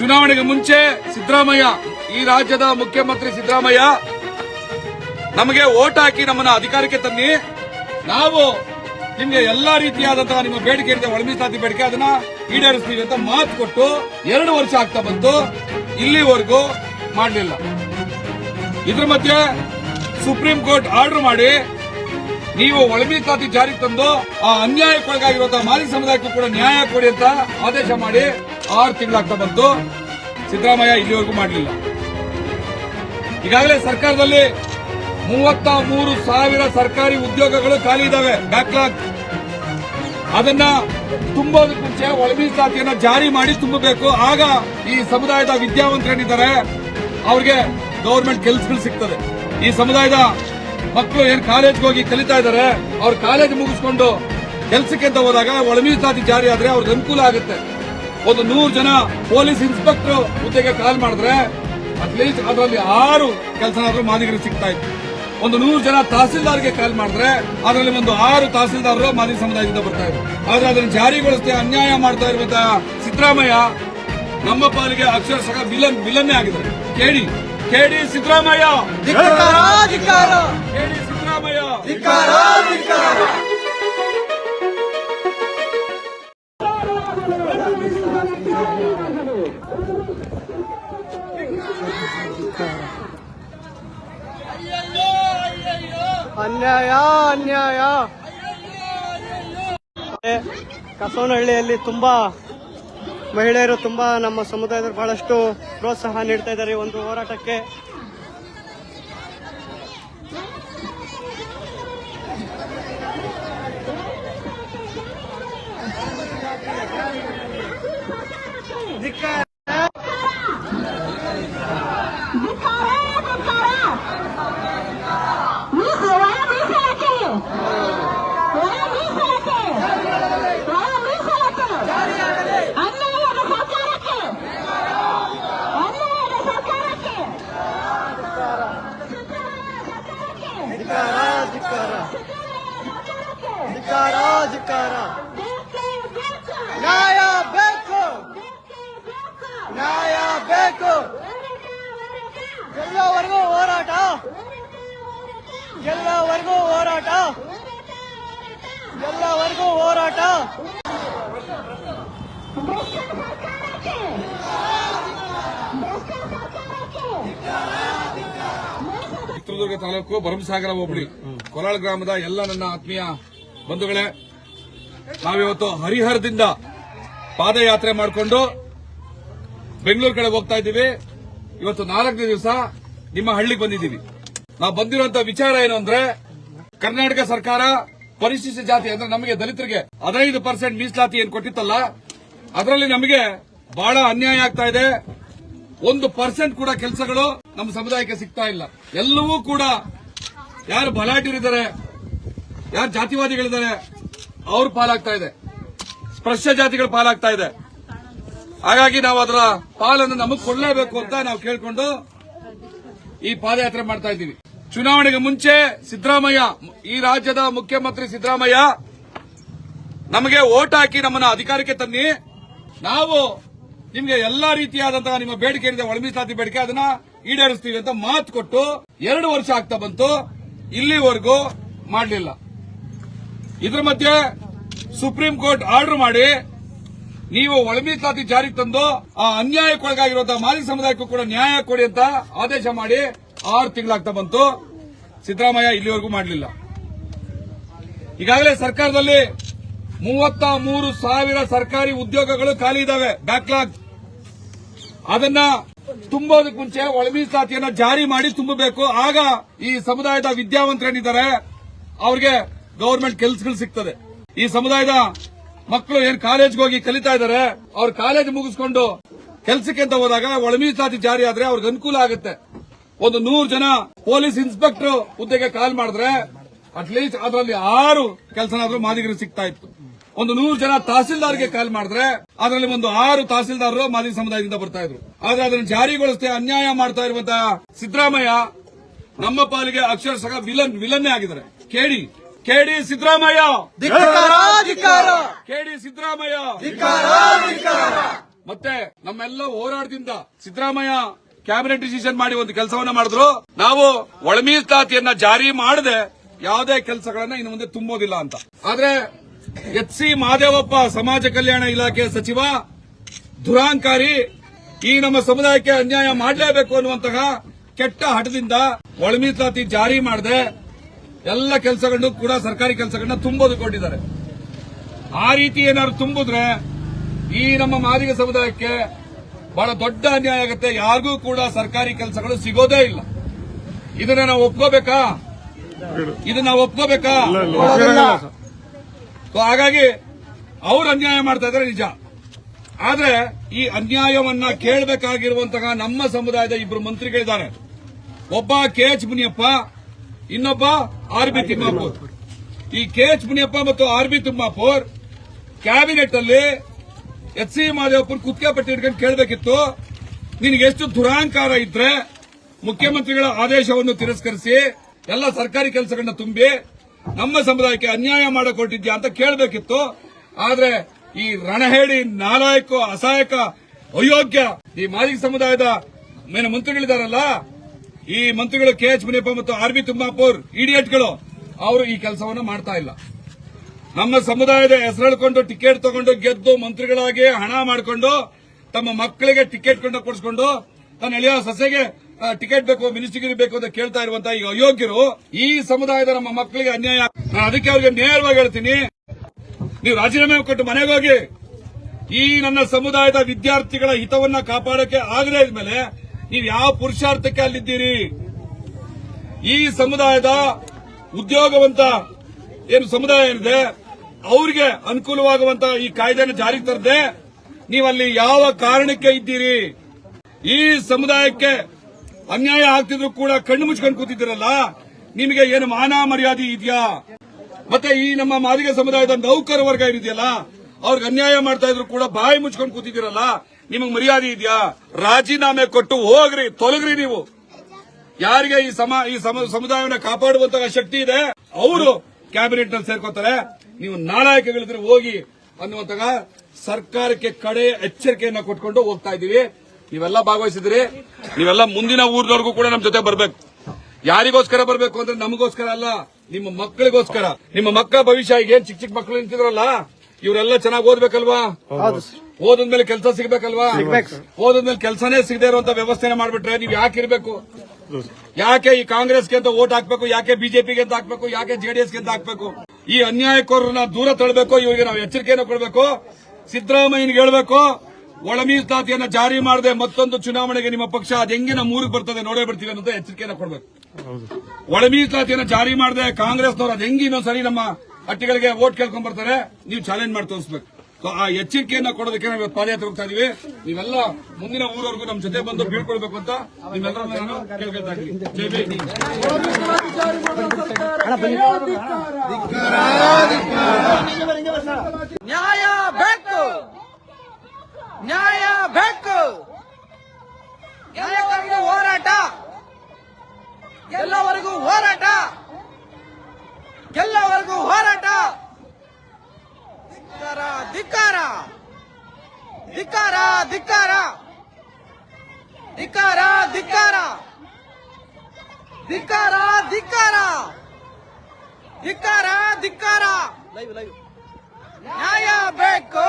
ಚುನಾವಣೆಗೆ ಮುಂಚೆ ಸಿದ್ದರಾಮಯ್ಯ, ಈ ರಾಜ್ಯದ ಮುಖ್ಯಮಂತ್ರಿ ಸಿದ್ದರಾಮಯ್ಯ, ನಮಗೆ ಓಟ್ ಹಾಕಿ ನಮ್ಮನ್ನ ಅಧಿಕಾರಕ್ಕೆ ತನ್ನಿ. ನಾವು ನಿಮ್ಗೆ ಎಲ್ಲಾ ರೀತಿಯಾದಂತಹ ನಿಮ್ಮ ಬೇಡಿಕೆ ಇದೆ ಮೀಸಲಾತಿ ಬೇಡಿಕೆ, ಅದನ್ನ ಈಡೇರಿಸ್ತೀವಿ ಅಂತ ಮಾತು ಕೊಟ್ಟು ಎರಡು ವರ್ಷ ಆಗ್ತಾ ಬಂತು. ಇಲ್ಲಿವರೆಗೂ ಮಾಡಲಿಲ್ಲ. ಇದ್ರ ಮಧ್ಯೆ ಸುಪ್ರೀಂ ಕೋರ್ಟ್ ಆರ್ಡರ್ ಮಾಡಿ ನೀವು ಒಳಮೆ ಮೀಸಲಾತಿ ಜಾರಿಗೆ ತಂದು ಆ ಅನ್ಯಾಯಕ್ಕೊಳಗಾಗಿರುವಂತಹ ಮಾಲಿ ಸಮುದಾಯಕ್ಕೂ ಕೂಡ ನ್ಯಾಯ ಕೊಡಿ ಅಂತ ಆದೇಶ ಮಾಡಿ ಆರು ತಿಂಗಳಾಗ್ತಾ ಬಂತು. ಸಿದ್ದರಾಮಯ್ಯ ಇಲ್ಲಿವರೆಗೂ ಮಾಡಲಿಲ್ಲ. ಈಗಾಗಲೇ ಸರ್ಕಾರದಲ್ಲಿ ಮೂವತ್ತ ಮೂರು ಸಾವಿರ ಸರ್ಕಾರಿ ಉದ್ಯೋಗಗಳು ಖಾಲಿ ಇದ್ದಾವೆ ಬ್ಯಾಕ್ಲಾಗ್. ಅದನ್ನ ತುಂಬೋದಕ್ಕೆ ಮುಂಚೆ ಒಳ ಮೀಸಲಾತಿಯನ್ನ ಜಾರಿ ಮಾಡಿ ತುಂಬಬೇಕು. ಆಗ ಈ ಸಮುದಾಯದ ವಿದ್ಯಾವಂತರೇನಿದ್ದಾರೆ ಅವ್ರಿಗೆ ಗೌರ್ಮೆಂಟ್ ಕೆಲಸಗಳು ಸಿಗ್ತದೆ. ಈ ಸಮುದಾಯದ ಮಕ್ಕಳು ಏನ್ ಕಾಲೇಜ್ಗೆ ಹೋಗಿ ಕಲಿತಾ ಇದ್ದಾರೆ, ಅವ್ರ ಕಾಲೇಜ್ ಮುಗಿಸ್ಕೊಂಡು ಕೆಲಸಕ್ಕೆ ಅಂತ ಹೋದಾಗ ಒಳ ಜಾರಿ ಆದ್ರೆ ಅವ್ರಿಗೆ ಅನುಕೂಲ ಆಗುತ್ತೆ. ಒಂದು ನೂರು ಜನ ಪೊಲೀಸ್ ಇನ್ಸ್ಪೆಕ್ಟರ್ ಹುದ್ದೆಗೆ ಕಾಲ್ ಮಾಡಿದ್ರೆ ಅಟ್ಲೀಸ್ಟ್ ಅದರಲ್ಲಿ ಆರು ಕೆಲಸನಾದ್ರೂ ಮಾದಿಗರಿಗೆ ಸಿಗ್ತಾ ಇತ್ತು. ಒಂದು ನೂರು ಜನ ತಹಸೀಲ್ದಾರ್ಗೆ ಕಾಲ್ ಮಾಡಿದ್ರೆ ಅದರಲ್ಲಿ ಒಂದು ಆರು ತಹಸೀಲ್ದಾರರು ಮಾದಿ ಸಮುದಾಯದಿಂದ ಬರ್ತಾ ಇದ್ರು. ಆದ್ರೆ ಅದನ್ನು ಜಾರಿಗೊಳಿಸದೆ ಅನ್ಯಾಯ ಮಾಡ್ತಾ ಇರುವಂತಹ ಸಿದ್ದರಾಮಯ್ಯ ನಮ್ಮ ಪಾಲಿಗೆ ಅಕ್ಷರಶಃ ವಿಲನ್ ವಿಲನ್ನೇ ಆಗಿದ್ದಾರೆ. ಕೇಳಿ ಕೇಳಿ ಸಿದ್ದರಾಮಯ್ಯ. ಕೇಳಿ ಸಿದ್ದರಾಮಯ್ಯ. ಅನ್ಯಾಯ ಅನ್ಯಾಯ. ಕಸವನಹಳ್ಳಿಯಲ್ಲಿ ತುಂಬಾ ಮಹಿಳೆಯರು ತುಂಬಾ ನಮ್ಮ ಸಮುದಾಯದಲ್ಲಿ ಬಹಳಷ್ಟು ಪ್ರೋತ್ಸಾಹ ನೀಡ್ತಾ ಇದ್ದಾರೆ ಒಂದು ಹೋರಾಟಕ್ಕೆ. ಧಿಕ್ಕಾರ ಧಿಕ್ಕಾರ ಧಿಕ್ಕಾರ ಧಿಕ್ಕಾರ ನ್ಯಾಯ ಬೇಕು ನ್ಯಾಯ ಬೇಕು ಎಲ್ಲವರೆಗೂ ಹೋರಾಟ ಎಲ್ಲವರೆಗೂ ಹೋರಾಟ. ಎಲ್ಲವರೆಗೂ ಹೋರಾಟ. ಚಿತ್ರದುರ್ಗ ತಾಲೂಕು ಭರಮಸಾಗರ ಹೋಬಳಿ, ಕೊಲಾಳ ಗ್ರಾಮದ ಎಲ್ಲ ನನ್ನ ಆತ್ಮೀಯ ಬಂಧುಗಳೇ, ನಾವಿವತ್ತು ಹರಿಹರದಿಂದ ಪಾದಯಾತ್ರೆ ಮಾಡಿಕೊಂಡು ಬೆಂಗಳೂರು ಕಡೆ ಹೋಗ್ತಾ ಇದ್ದೀವಿ. ಇವತ್ತು ನಾಲ್ಕನೇ ದಿವಸ ನಿಮ್ಮ ಹಳ್ಳಿಗೆ ಬಂದಿದ್ದೀವಿ. ನಾವು ಬಂದಿರುವಂತ ವಿಚಾರ ಏನು ಅಂದ್ರೆ ಕರ್ನಾಟಕ ಸರ್ಕಾರ ಪರಿಶಿಷ್ಟ ಜಾತಿ ಅಂದ್ರೆ ನಮಗೆ ದಲಿತರಿಗೆ ಹದಿನೈದು ಪರ್ಸೆಂಟ್ ಮೀಸಲಾತಿ ಏನು ಕೊಟ್ಟಿತ್ತಲ್ಲ, ಅದರಲ್ಲಿ ನಮಗೆ ಬಹಳ ಅನ್ಯಾಯ ಆಗ್ತಾ ಇದೆ. ಒಂದು ಪರ್ಸೆಂಟ್ ಕೂಡ ಕೆಲಸಗಳು ನಮ್ಮ ಸಮುದಾಯಕ್ಕೆ ಸಿಗ್ತಾ ಇಲ್ಲ. ಎಲ್ಲವೂ ಕೂಡ ಯಾರು ಬಲಾಟಿರಿದ್ದಾರೆ ಯಾರು ಜಾತಿವಾದಿಗಳಿದ್ದಾರೆ, ಅವ್ರ ಪಾಲಾಗ್ತಾ ಇದೆ. ಸ್ಪರ್ಶ ಜಾತಿಗಳ ಪಾಲಾಗ್ತಾ ಇದೆ. ಹಾಗಾಗಿ ನಾವು ಅದರ ಪಾಲನ್ನು ನಮಗೆ ಕೊಡಲೇಬೇಕು ಅಂತ ನಾವು ಕೇಳಿಕೊಂಡು ಈ ಪಾದಯಾತ್ರೆ ಮಾಡ್ತಾ ಇದ್ದೀವಿ. ಚುನಾವಣೆಗೆ ಮುಂಚೆ ಸಿದ್ದರಾಮಯ್ಯ, ಈ ರಾಜ್ಯದ ಮುಖ್ಯಮಂತ್ರಿ ಸಿದ್ದರಾಮಯ್ಯ ನಮಗೆ ಓಟ್ ಹಾಕಿ ನಮ್ಮನ್ನ ಅಧಿಕಾರಕ್ಕೆ ತನ್ನಿ. ನಾವು ನಿಮಗೆ ಎಲ್ಲಾ ರೀತಿಯಾದಂತಹ ನಿಮ್ಮ ಬೇಡಿಕೆ ಏನಿದೆ ಒಳಮೀಸಲಾತಿ ಬೇಡಿಕೆ, ಅದನ್ನ ಈಡೇರಿಸ್ತೀವಿ ಅಂತ ಮಾತು ಕೊಟ್ಟು ಎರಡು ವರ್ಷ ಆಗ್ತಾ ಬಂತು. ಇಲ್ಲಿವರೆಗೂ ಮಾಡಲಿಲ್ಲ. ಇದ್ರ ಮಧ್ಯೆ ಸುಪ್ರೀಂ ಕೋರ್ಟ್ ಆರ್ಡರ್ ಮಾಡಿ ನೀವು ಒಳಮೀಸಲಾತಿ ಜಾರಿಗೆ ತಂದು ಆ ಅನ್ಯಾಯಕ್ಕೊಳಗಾಗಿರುವಂತಹ ಮಾಜಿ ಸಮುದಾಯಕ್ಕೂ ಕೂಡ ನ್ಯಾಯ ಕೊಡಿ ಅಂತ ಆದೇಶ ಮಾಡಿ ಆರು ತಿಂಗಳಾಗ್ತಾ ಬಂತು. ಸಿದ್ದರಾಮಯ್ಯ ಇಲ್ಲಿವರೆಗೂ ಮಾಡಲಿಲ್ಲ. ಈಗಾಗಲೇ ಸರ್ಕಾರದಲ್ಲಿ ಮೂವತ್ತ ಮೂರು ಸಾವಿರ ಸರ್ಕಾರಿ ಉದ್ಯೋಗಗಳು ಖಾಲಿ ಇದಾವೆ. ಬ್ಯಾಕ್ಲಾಗ್. ಅದನ್ನ ತುಂಬೋದಕ್ಕೆ ಮುಂಚೆ ಒಳ ಮೀಸಲಾತಿಯನ್ನ ಜಾರಿ ಮಾಡಿ ತುಂಬಬೇಕು. ಆಗ ಈ ಸಮುದಾಯದ ವಿದ್ಯಾವಂತರೇನಿದ್ದಾರೆ. ಅವ್ರಿಗೆ ಗೌರ್ಮೆಂಟ್ ಕೆಲಸಗಳು ಸಿಗ್ತದೆ. ಈ ಸಮುದಾಯದ ಮಕ್ಕಳು ಏನ್ ಕಾಲೇಜ್ಗೆ ಹೋಗಿ ಕಲಿತಾ ಇದ್ದಾರೆ ಅವ್ರ ಕಾಲೇಜ್ ಮುಗಿಸ್ಕೊಂಡು ಕೆಲಸಕ್ಕೆ ಅಂತ ಹೋದಾಗ ಒಳ ಮೀಸಲಾತಿ ಜಾರಿ ಆದ್ರೆ ಅವ್ರಿಗೆ ಅನುಕೂಲ ಆಗುತ್ತೆ. ಒಂದು ನೂರು ಜನ ಪೊಲೀಸ್ ಇನ್ಸ್ಪೆಕ್ಟರ್ ಹುದ್ದೆಗೆ ಕಾಲ್ ಮಾಡಿದ್ರೆ ಅಟ್ಲೀಸ್ಟ್ ಅದರಲ್ಲಿ ಆರು ಕೆಲಸನಾದ್ರೂ ಮಾದಿಗರಿಗೆ ಸಿಗ್ತಾ ಇತ್ತು. ಒಂದು ನೂರು ಜನ ತಹಸೀಲ್ದಾರ್ಗೆ ಕಾಲ್ ಮಾಡಿದ್ರೆ ಅದರಲ್ಲಿ ಒಂದು ಆರು ತಹಸೀಲ್ದಾರರು ಮಾದಿಗ ಸಮುದಾಯದಿಂದ ಬರ್ತಾ ಇದ್ರು. ಆದ್ರೆ ಅದನ್ನು ಜಾರಿಗೊಳಿಸದೆ ಅನ್ಯಾಯ ಮಾಡ್ತಾ ಇರುವಂತಹ ಸಿದ್ದರಾಮಯ್ಯ ನಮ್ಮ ಪಾಲಿಗೆ ಅಕ್ಷರಶಃ ವಿಲನ್ ವಿಲನ್ನೇ ಆಗಿದ್ದಾರೆ. ಕೇಳಿ ಕೇಡಿ ಸಿದ್ದರಾಮಯ್ಯ! ಕೇಡಿ ಸಿದ್ದರಾಮಯ್ಯ! ಮತ್ತೆ ನಮ್ಮೆಲ್ಲ ಹೋರಾಟದಿಂದ ಸಿದ್ದರಾಮಯ್ಯ ಕ್ಯಾಬಿನೆಟ್ ಡಿಸಿಷನ್ ಮಾಡಿ ಒಂದು ಕೆಲಸವನ್ನ ಮಾಡಿದ್ರು. ನಾವು ಒಳ ಮೀಸಲಾತಿಯನ್ನ ಜಾರಿ ಮಾಡದೆ ಯಾವುದೇ ಕೆಲಸಗಳನ್ನ ಇನ್ನು ಮುಂದೆ ತುಂಬೋದಿಲ್ಲ ಅಂತ. ಆದ್ರೆ ಎಚ್ ಸಿ ಮಾದೇವಪ್ಪ ಸಮಾಜ ಕಲ್ಯಾಣ ಇಲಾಖೆ ಸಚಿವ, ದುರಾಂಕಾರಿ ಈ ನಮ್ಮ ಸಮುದಾಯಕ್ಕೆ ಅನ್ಯಾಯ ಮಾಡಲೇಬೇಕು ಅನ್ನುವಂತಹ ಕೆಟ್ಟ ಹಠದಿಂದ ಒಳ ಮೀಸಲಾತಿ ಜಾರಿ ಮಾಡದೆ ಎಲ್ಲ ಕೆಲಸಗಳನ್ನು ಕೂಡ ಸರ್ಕಾರಿ ಕೆಲಸಗಳನ್ನ ತುಂಬೋದುಕೊಂಡಿದ್ದಾರೆ. ಆ ರೀತಿ ಏನಾದ್ರು ತುಂಬಿದ್ರೆ ಈ ನಮ್ಮ ಮಾದಿಗ ಸಮುದಾಯಕ್ಕೆ ಬಹಳ ದೊಡ್ಡ ಅನ್ಯಾಯ ಆಗುತ್ತೆ. ಯಾರಿಗೂ ಕೂಡ ಸರ್ಕಾರಿ ಕೆಲಸಗಳು ಸಿಗೋದೇ ಇಲ್ಲ. ಇದನ್ನ ನಾವು ಒಪ್ಕೋಬೇಕಾ? ಇದನ್ನ ನಾವು ಒಪ್ಕೋಬೇಕಾ? ಸೊ ಹಾಗಾಗಿ ಅವ್ರು ಅನ್ಯಾಯ ಮಾಡ್ತಾ ಇದ್ದಾರೆ ನಿಜ. ಆದ್ರೆ ಈ ಅನ್ಯಾಯವನ್ನ ಕೇಳಬೇಕಾಗಿರುವಂತಹ ನಮ್ಮ ಸಮುದಾಯದ ಇಬ್ಬರು ಮಂತ್ರಿಗಳಿದ್ದಾರೆ ಒಬ್ಬ ಕೆ ಎಚ್ ಮುನಿಯಪ್ಪ ಇನ್ನೊಬ್ಬ ಆರ್ ಬಿ ತಿಮ್ಮಾಪುರ್. ಈ ಕೆ ಎಚ್ ಮುನಿಯಪ್ಪ ಮತ್ತು ಆರ್ ಬಿ ತಿಮ್ಮಾಪುರ್ ಕ್ಯಾಬಿನೆಟ್ ಅಲ್ಲಿ ಎಚ್ ಸಿ ಮಹದೇವಪ್ಪನ್ ಕುತ್ತಿಗೆ ಪಟ್ಟಿ ಹಿಡ್ಕೊಂಡು ಕೇಳಬೇಕಿತ್ತು. ನಿನಗೆ ಎಷ್ಟು ದುರಾಂಕಾರ ಇದ್ರೆ ಮುಖ್ಯಮಂತ್ರಿಗಳ ಆದೇಶವನ್ನು ತಿರಸ್ಕರಿಸಿ, ಎಲ್ಲ ಸರ್ಕಾರಿ ಕೆಲಸಗಳನ್ನ ತುಂಬಿ, ನಮ್ಮ ಸಮುದಾಯಕ್ಕೆ ಅನ್ಯಾಯ ಮಾಡಿಕೊಟ್ಟಿದ್ಯಾ ಅಂತ ಕೇಳಬೇಕಿತ್ತು. ಆದ್ರೆ ಈ ರಣಹೇಳಿ ನಾಲಾಯಕ, ಅಸಹಾಯಕ, ಅಯೋಗ್ಯ ಈ ಮಾದಿಗ ಸಮುದಾಯದ ಮೇನ ಮಂತ್ರಿಗಳಿದಾರಲ್ಲ, ಈ ಮಂತ್ರಿಗಳು ಕೆ ಎಚ್ ಮುನಿಯಪ್ಪ ಮತ್ತು ಆರ್ ಬಿ ತುಮ್ಮಾಪುರ್, ಇಡಿಯಟ್ಗಳು, ಅವರು ಈ ಕೆಲಸವನ್ನು ಮಾಡ್ತಾ ಇಲ್ಲ. ನಮ್ಮ ಸಮುದಾಯದ ಹೆಸರೆಳ್ಕೊಂಡು ಟಿಕೆಟ್ ತಗೊಂಡು ಗೆದ್ದು ಮಂತ್ರಿಗಳಾಗಿ ಹಣ ಮಾಡಿಕೊಂಡು ತಮ್ಮ ಮಕ್ಕಳಿಗೆ ಟಿಕೆಟ್ ಕೊಂಡು ಕೊಡಿಸ್ಕೊಂಡು ತನ್ನ ಎಳೆಯ ಸಸೆಗೆ ಟಿಕೆಟ್ ಬೇಕು, ಮಿನಿಸ್ಟ್ರಿಗೆ ಬೇಕು ಅಂತ ಕೇಳ್ತಾ ಇರುವಂತಹ ಈ ಅಯೋಗ್ಯರು ಈ ಸಮುದಾಯದ ನಮ್ಮ ಮಕ್ಕಳಿಗೆ ಅನ್ಯಾಯ. ಅದಕ್ಕೆ ಅವರಿಗೆ ನೇರವಾಗಿ ಹೇಳ್ತೀನಿ. ನೀವು ರಾಜೀನಾಮೆ ಕೊಟ್ಟು ಮನೆಗೆ ಹೋಗಿ. ಈ ನನ್ನ ಸಮುದಾಯದ ವಿದ್ಯಾರ್ಥಿಗಳ ಹಿತವನ್ನ ಕಾಪಾಡಕ್ಕೆ ಆಗದೇ ಇದ್ಮೇಲೆ ನೀವು ಯಾವ ಪುರುಷಾರ್ಥಕ್ಕೆ ಅಲ್ಲಿದ್ದೀರಿ? ಈ ಸಮುದಾಯದ ಉದ್ಯೋಗವಂತ ಏನು ಸಮುದಾಯ ಏನಿದೆ? ಅವರಿಗೆ ಅನುಕೂಲವಾಗುವಂತಹ ಈ ಕಾಯ್ದೆಯನ್ನು ಜಾರಿಗೆ ತರದೆ ನೀವಲ್ಲಿ ಯಾವ ಕಾರಣಕ್ಕೆ ಇದ್ದೀರಿ? ಈ ಸಮುದಾಯಕ್ಕೆ ಅನ್ಯಾಯ ಆಗ್ತಿದ್ರು ಕೂಡ ಕಣ್ಣು ಮುಚ್ಕೊಂಡು ಕೂತಿದ್ದೀರಲ್ಲ, ನಿಮಗೆ ಏನು ಮಾನ ಮರ್ಯಾದೆ ಇದೆಯಾ? ಮತ್ತೆ ಈ ನಮ್ಮ ಮಾದಿಗ ಸಮುದಾಯದ ನೌಕರ ವರ್ಗ ಏನಿದೆಯಲ್ಲ, ಅವ್ರಿಗೆ ಅನ್ಯಾಯ ಮಾಡ್ತಾ ಇದ್ರು ಕೂಡ ಬಾಯಿ ಮುಚ್ಕೊಂಡು ಕೂತಿದ್ದೀರಲ್ಲ, ನಿಮಗೆ ಮರ್ಯಾದೆ ಇದೆಯಾ? ರಾಜೀನಾಮೆ ಕೊಟ್ಟು ಹೋಗ್ರಿ, ತೊಲಗ್ರಿ ನೀವು. ಯಾರಿಗೆ ಈ ಸಮ, ಈ ಸಮ- ಸಮುದಾಯವನ್ನ ಕಾಪಾಡುವಂತಹ ಶಕ್ತಿ ಇದೆ, ಅವರು ಕ್ಯಾಬಿನೆಟ್ನಲ್ಲಿ ಸೇರ್ಕೋತಾರೆ. ನೀವು ನಾಲಾಯಕಗಳಿದ್ರೆ ಹೋಗಿ ಅನ್ನುವಂತಹ ಸರ್ಕಾರಕ್ಕೆ ಕಡೆ ಎಚ್ಚರಿಕೆಯನ್ನ ಕೊಟ್ಕೊಂಡು ಹೋಗ್ತಾ ಇದೀವಿ ನೀವೆಲ್ಲ ಭಾಗವಹಿಸಿದ್ರಿ. ನೀವೆಲ್ಲ ಮುಂದಿನ ಊರ್ದವರೆಗೂ ಕೂಡ ನಮ್ಮ ಜೊತೆ ಬರ್ಬೇಕು. ಯಾರಿಗೋಸ್ಕರ ಬರಬೇಕು ಅಂದ್ರೆ ನಮಗೋಸ್ಕರ ಅಲ್ಲ, ನಿಮ್ಮ ಮಕ್ಕಳಿಗೋಸ್ಕರ. ನಿಮ್ಮ ಮಕ್ಕಳ ಭವಿಷ್ಯ ಈಗ ಏನ್ ಚಿಕ್ಕ ಚಿಕ್ಕ ಮಕ್ಕಳು ನಿಂತಿದ್ರಲ್ಲ, ಇವರೆಲ್ಲ ಚೆನ್ನಾಗಿ ಓದ್ಬೇಕಲ್ವಾ? ಓದಿದ್ಮೇಲೆ ಕೆಲಸ ಸಿಗ್ಬೇಕಲ್ವಾ? ಓದಿದ್ಮೇಲೆ ಕೆಲಸನೇ ಸಿಗದೆ ಇರುವಂತ ವ್ಯವಸ್ಥೆನ ಮಾಡ್ಬಿಟ್ರೆ ನೀವು ಯಾಕೆ ಇರ್ಬೇಕು? ಯಾಕೆ ಈ ಕಾಂಗ್ರೆಸ್ಗೆ ಅಂತ ಓಟ್ ಹಾಕ್ಬೇಕು, ಯಾಕೆ ಬಿಜೆಪಿಗೆ ಅಂತ ಹಾಕ್ಬೇಕು, ಯಾಕೆ ಜೆಡಿಎಸ್ಗೆ ಅಂತ ಹಾಕ್ಬೇಕು? ಈ ಅನ್ಯಾಯಕೋರನ್ನ ದೂರ ತಳ್ಳಬೇಕು ಇವರಿಗೆ ನಾವು ಎಚ್ಚರಿಕೆಯನ್ನು ಕೊಡಬೇಕು. ಸಿದ್ದರಾಮಯ್ಯನಿಗೆ ಹೇಳಬೇಕು ಒಳ ಮೀಸಲಾತಿಯನ್ನ ಜಾರಿ ಮಾಡದೆ ಮತ್ತೊಂದು ಚುನಾವಣೆಗೆ ನಿಮ್ಮ ಪಕ್ಷ ಅದು ಹೆಂಗೆ ನಮ್ಮ ಊರಿಗೆ ಬರ್ತದೆ ನೋಡೇ ಬಿಡ್ತೀವಿ ಅನ್ನೋದು ಎಚ್ಚರಿಕೆಯನ್ನು ಕೊಡಬೇಕು. ಒಳ ಮೀಸಲಾತಿಯನ್ನ ಜಾರಿ ಮಾಡದೆ ಕಾಂಗ್ರೆಸ್ನವರು ಅದು ಹೆಂಗೆ ಇನ್ನೊಂದ್ಸರಿ ನಮ್ಮ ಹಟ್ಟಿಗಳಿಗೆ ಓಟ್ ಕೇಳ್ಕೊಂಡ್ ಬರ್ತಾರೆ ನೀವು ಚಾಲೆಂಜ್ ಮಾಡಿ ತೋರಿಸ್ಬೇಕು. ಆ ಎಚ್ಚರಿಕೆಯನ್ನ ಕೊಡೋದಕ್ಕೆ ನಾವು ಪಾದಯಾತ್ರೆ ಹೋಗ್ತಾ ಇದೀವಿ. ನೀವೆಲ್ಲ ಮುಂದಿನ ಊರವರೆಗೂ ನಮ್ಮ ಜೊತೆ ಬಂದು ಬೀಳ್ಕೊಳ್ಬೇಕು ಅಂತ ನಿಮ್ಮೆಲ್ಲರೂ ನಾನು. ನ್ಯಾಯ ಬೇಕು. ನ್ಯಾಯ ಬೇಕು. ಎಲ್ಲವರೆಗೂ ಹೋರಾಟ. ಎಲ್ಲವರೆಗೂ ಹೋರಾಟ ಎಲ್ಲವರೆಗೂ ಹೋರಾಟ ಧಿಕ್ಕಾರ ಧಿಕ್ಕಾರ ಧಿಕ್ಕಾರ. ಧಿಕ್ಕಾರ ಧಿಕ್ಕಾರ. ಧಿಕ್ಕಾರ ಧಿಕ್ಕಾರ. ಧಿಕ್ಕಾರ ಧಿಕ್ಕಾರ. ಲೈವ್ ಲೈವ್ ನ್ಯಾಯ ಬೇಕು.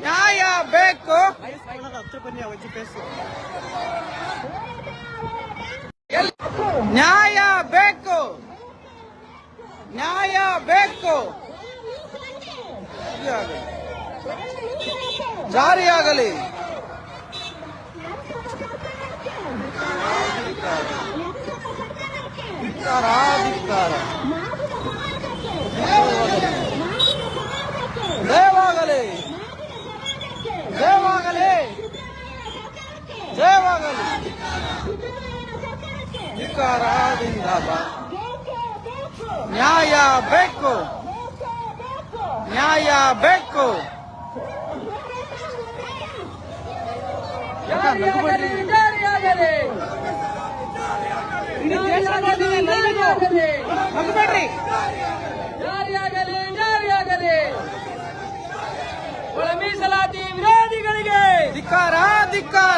ನ್ಯಾಯ ಬೇಕು. ನ್ಯಾಯ ಬೇಕು. ನ್ಯಾಯ ಬೇಕು. ಜಾರಿಯಾಗಲಿ ಧಿಕ್ಕಾರ ಧಿಕ್ಕಾರ ಜಯವಾಗಲಿ ಜಯವಾಗಲಿ ಜಯವಾಗಲಿ ಧಿಕ್ಕಾರದಿಂದ ಬಾ. ನ್ಯಾಯ ಬೇಕು ನ್ಯಾಯ ಬೇಕು ಜಾರಿಯಾಗಲಿ ಜಾರಿಯಾಗಲಿ ಒಳ ಮೀಸಲಾತಿ ವಿರೋಧಿಗಳಿಗೆ. ಧಿಕ್ಕಾರ ಧಿಕ್ಕಾರ.